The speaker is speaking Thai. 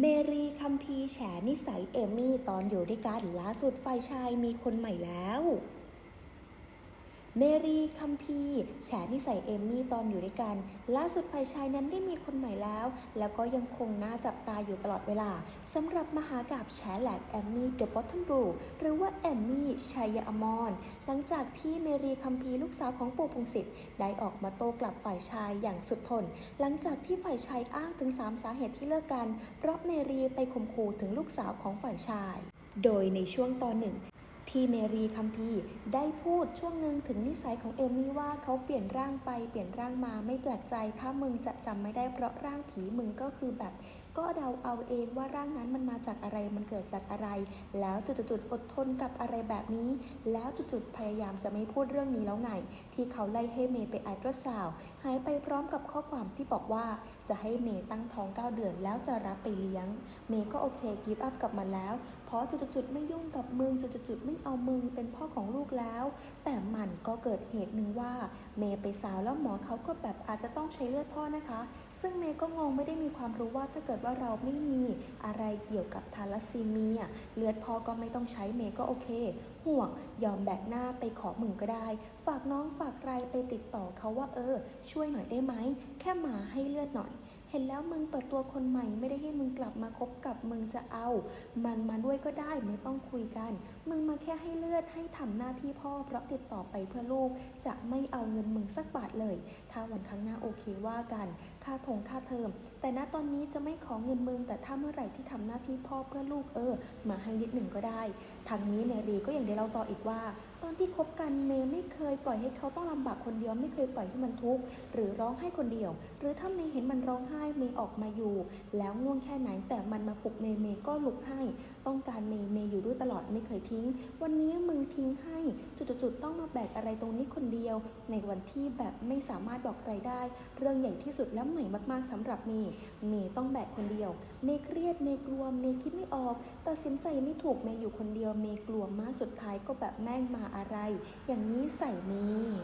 เมรีคัมพีแฉนิสัยเอมมี่ตอนอยู่ด้วยกันล่าสุดฝ่ายชายมีคนใหม่แล้ว เมรีคัมพี แฉนิสัยเอมมี่ตอนอยู่ด้วยกัน ล่าสุดฝ่ายชายนั้นได้มีคนใหม่แล้ว แล้วก็ยังคงน่าจับตาอยู่ตลอดเวลาสำหรับมหากาบแฉแหลกแอมมี่เดอะบอททอมบลูหรือว่าแอมมี่ชัยอมรหลังจากที่เมรีคัมพีลูกสาวของปู่พงศิษฐ์ได้ออกมาโต้กลับฝ่ายชายอย่างสุดทน หลังจากที่ฝ่ายชายอ้างถึง 3 สาเหตุที่เลิกกัน เพราะเมรีไปข่มขู่ถึงลูกสาวของฝ่ายชาย โดยในช่วงตอนหนึ่ง ที่เมรีคัมพีได้พูดช่วงหนึ่งถึงนิสัยของเอมมี่ว่าเขาเปลี่ยนร่างไปเปลี่ยนร่างมาไม่แปลกใจ ถ้ามึงจะจำไม่ได้เพราะร่างผีมึงก็คือแบบ ก็เดาเอาเองว่าร่างนั้นมันมาจากอะไรมันเกิดจากอะไร แล้วจุดๆอดทนกับอะไรแบบนี้ แล้วจุดๆพยายามจะไม่พูดเรื่องนี้แล้วไง ที่เขาไล่ให้เมย์ไปอัลตราซาวหายไปพร้อมกับข้อความที่บอกว่าจะให้เมย์ตั้งท้อง 9 เดือนแล้วจะรับไปเลี้ยง เมย์ก็โอเคกิฟต์อัพกับมันแล้ว เพราะจุดๆไม่ยุ่งกับมึงจุดๆๆไม่เอามึงเป็นพ่อของลูกแล้ว แต่มันก็เกิดเหตุหนึ่งว่า เมย์ไปสาวแล้วหมอเขาก็แบบอาจจะต้องใช้เลือดพ่อนะคะ ซึ่งเมย์ก็งงไม่ได้มีความรู้ว่าถ้าเกิดว่าเราไม่มีอะไรเกี่ยวกับทาลัสซีเมีย เลือดพ่อก็ไม่ต้องใช้เมย์ก็โอเค ห่วงยอมแบกหน้าไปขอมึงก็ได้ ฝากน้องฝากใครไปติดต่อเขาว่าเออ ช่วยหน่อยได้ไหม แค่มาให้เลือดหน่อยเห็นแล้วมึงเปิดตัวคนใหม่ไม่ได้ให้มึงกลับมาคบกับมึงจะเอา มันมาด้วยก็ได้ไม่ต้องคุยกัน มึงมาแค่ให้เลือดให้ทำหน้าที่พ่อ เพราะติดต่อไปเพื่อลูก จะไม่เอาเงินมึงสักบาทเลย ถ้าวันข้างหน้าโอเคว่ากัน ค่าทงค่าเทอม แต่ณตอนนี้จะไม่ขอเงินมึง แต่ถ้าเมื่อไหร่ที่ทำหน้าที่พ่อเพื่อลูกเออ มาให้นิดหนึ่งก็ได้ ทางนี้เมรีก็อย่างเดียวเราต่ออีกว่า ตอนที่คบกันเมย์ไม่เคยปล่อยให้เขาต้องลำบากคนเดียวไม่เคยปล่อยให้มันทุกข์หรือร้องไห้คนเดียว หรือถ้าเมย์เห็นมันร้องไห้เมย์ออกมาอยู่ แล้วง่วงแค่ไหนแต่มันมาปลุกเมย์เมย์ก็ลุกให้ ต้องการเมย์เมย์อยู่ด้วยตลอดไม่เคยทิ้ง วันนี้มึงทิ้งให้จุดๆต้องมาแบกอะไรตรงนี้คนเดียว ในวันที่แบบไม่สามารถบอกใครได้ เรื่องใหญ่ที่สุดและใหม่มากๆสำหรับเมย์เมย์ต้องแบกคนเดียว เมย์เครียดเมย์กลัวเมย์คิดไม่ออกตัดสินใจไม่ถูกเมย์อยู่คนเดียวเมย์กลัวมากสุดท้ายก็แบบแม่งมาอะไร อย่างนี้ใส่เมย์